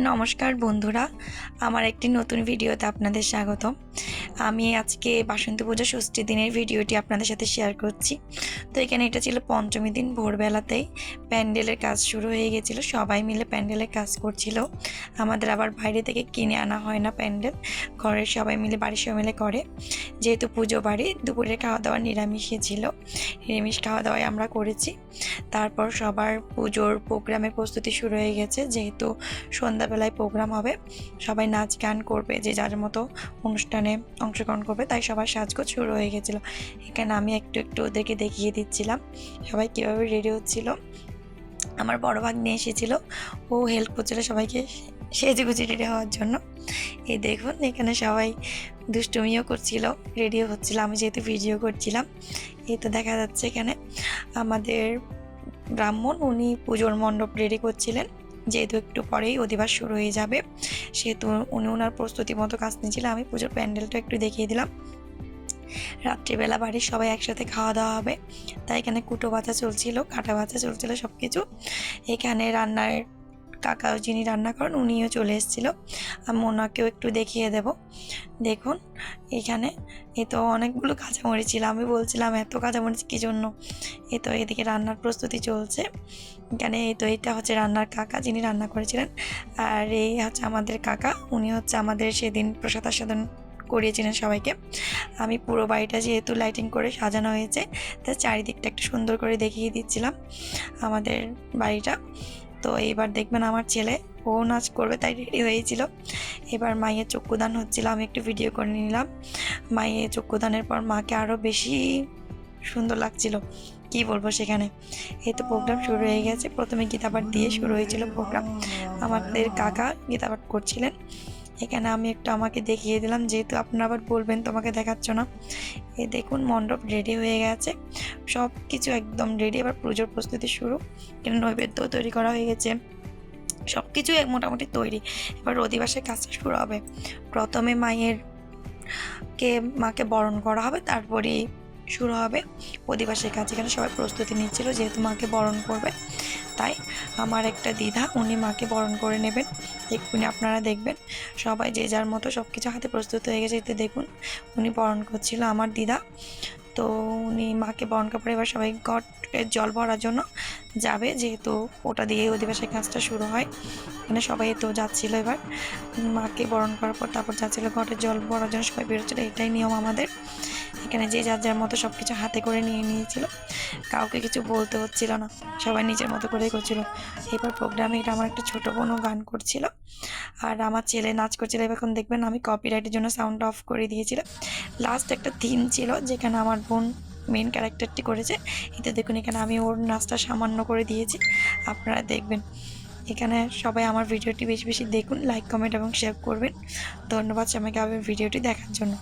নমস্কার বন্ধুরা আমার একটি নতুন ভিডিওতে আপনাদের স্বাগত আমি আজকে বাসন্তী পূজা ষষ্ঠী দিনের ভিডিওটি আপনাদের সাথে শেয়ার করছি। তো এখানে এটা ছিল পঞ্চমী দিন ভোরবেলাতেই প্যান্ডেলের কাজ শুরু হয়ে গেছিল, সবাই মিলে প্যান্ডেলের কাজ করছিল। আমাদের আবার বাইরে থেকে কিনে আনা হয় না প্যান্ডেল, ঘরের সবাই মিলে, বাড়ির সবাই মিলে করে। যেহেতু পুজো বাড়ি, দুপুরের খাওয়া দাওয়া নিরামিষই ছিল। নিরামিষ খাওয়া দাওয়াই আমরা করেছি। তারপর সবার পুজোর প্রোগ্রামের প্রস্তুতি শুরু হয়ে গেছে। যেহেতু সন্ধ্যাবেলায় প্রোগ্রাম হবে, সবাই নাচ গান করবে, যে যার মতো অনুষ্ঠানে অংশগ্রহণ করবে, তাই সবার সাজগোজ শুরু হয়ে গেছিল। এখানে আমি একটু একটু ওদেরকে দেখিয়ে দিচ্ছিলাম, সবাই কীভাবে রেডি হচ্ছিল। আমার বড় ভাগ নিয়ে এসেছিল, ও হেল্প করছিল সবাইকে সেজে গুজে রেডি হওয়ার জন্য। এই দেখুন, এখানে সবাই দুষ্টুমিও করছিল রেডিও হচ্ছিল। আমি যেহেতু ভিডিও করছিলাম, এই তো দেখা যাচ্ছে এখানে। আমাদের ব্রাহ্মণ, উনি পুজোর মণ্ডপ রেডি করছিলেন। যেহেতু একটু পরেই অধিবাস শুরু হয়ে যাবে, সেহেতু উনি ওনার প্রস্তুতি মতো কাজ নিয়েছিলেন আমি পুজোর প্যান্ডেলটা একটু দেখিয়ে দিলাম। রাত্রিবেলা বাড়ির সবাই একসাথে খাওয়া দাওয়া হবে, তাই এখানে কুটো বাছা চলছিল, কাটা বাছা চলছিল সব কিছু এখানে রান্নার কাকা যিনি রান্না করেন উনিও চলে এসেছিল। আমি ওনাকেও একটু দেখিয়ে দেব। দেখুন, এখানে এ তো অনেকগুলো কাঁচামরিচ ছিল। আমি বলছিলাম, এত কাঁচামরিচ কী জন্য? এ তো এদিকে রান্নার প্রস্তুতি চলছে। এখানে এই তো এটা হচ্ছে রান্নার কাকা যিনি রান্না করেছিলেন। আর এই হচ্ছে আমাদের কাকা। উনি হচ্ছে আমাদের সেদিন প্রসাদ আস্বাদন করিয়েছিলেন সবাইকে। আমি পুরো বাড়িটা যেহেতু লাইটিং করে সাজানো হয়েছে, তা চারিদিকটা একটু সুন্দর করে দেখিয়ে দিচ্ছিলাম আমাদের বাড়িটা। তো এবার দেখবেন আমার ছেলে ও নাচ করবে, তাই রেডি হয়েছিল। এবার মায়ের চক্ষুদান হচ্ছিল, আমি একটু ভিডিও করে নিলাম। মায়ের চক্ষুদানের পর মাকে আরও বেশি সুন্দর লাগছিল। কি বলব সেখানে? এই তো প্রোগ্রাম শুরু হয়ে গেছে। প্রথমে গীতাপাঠ দিয়ে শুরু হয়েছিল প্রোগ্রাম আমাদের কাকা গীতাপাঠ করছিলেন। এখানে আমি একটু আমাকে দেখিয়ে দিলাম, যেহেতু আপনারা আবার বলবেন তোমাকে দেখাচ্ছ না। এ দেখুন, মণ্ডপ রেডি হয়ে গেছে। সব কিছু একদম রেডি এবার পুজোর প্রস্তুতি শুরু। এখানে নৈবেদ্য তৈরি করা হয়ে গেছে। সব কিছু মোটামুটি তৈরি। এবার অধিবাসের কাজটা শুরু হবে। প্রথমে মায়ের কে, মাকে বরণ করা হবে, তারপরে শুরু হবে অধিবাসের কাজ। এখানে সবাই প্রস্তুতি নিচ্ছিল, যেহেতু মাকে বরণ করবে। তাই আমার একটা দ্বিধা, উনি মাকে বরণ করে নেবেন। এক্ষুনি আপনারা দেখবেন, সবাই যে যার মতো সব কিছু হাতে প্রস্তুত হয়ে গেছে, এতে দেখুন উনি বরণ করছিল আমার দিদা তো উনি মাকে বরণ পরে এবার সবাই ঘটের জল ভরার জন্য যাবে, যেহেতু ওটা দিয়ে অধিবাসের কাজটা শুরু হয়। এখানে সবাই তো যাচ্ছিল এবার। মাকে বরণ করার পর তারপর যাচ্ছিল ঘটের জল ভরার জন্য, সবাই বেরোচ্ছিল, এটাই নিয়ম আমাদের। এখানে যে যার যার মতো সব কিছু হাতে করে নিয়ে নিয়েছিল। কাউকে কিছু বলতে হচ্ছিল না, সবাই নিজের মতো করেই করছিল। এবার প্রোগ্রামে এটা আমার একটা ছোটো বোনও গান করছিল। আর আমার ছেলে নাচ করছিল। এখন দেখবেন আমি কপিরাইটের জন্য সাউন্ড অফ করে দিয়েছিলাম লাস্ট একটা থিম ছিল যেখানে আমার বোন মেন ক্যারেক্টারটি করেছে। এতে দেখুন এখানে আমি ওর নাচটা সামান্য করে দিয়েছি। আপনারা দেখবেন। এখানে সবাই আমার ভিডিওটি বেশি বেশি দেখুন লাইক কমেন্ট এবং শেয়ার করবেন। ধন্যবাদ সবাইকে আমার ভিডিওটি দেখার জন্য।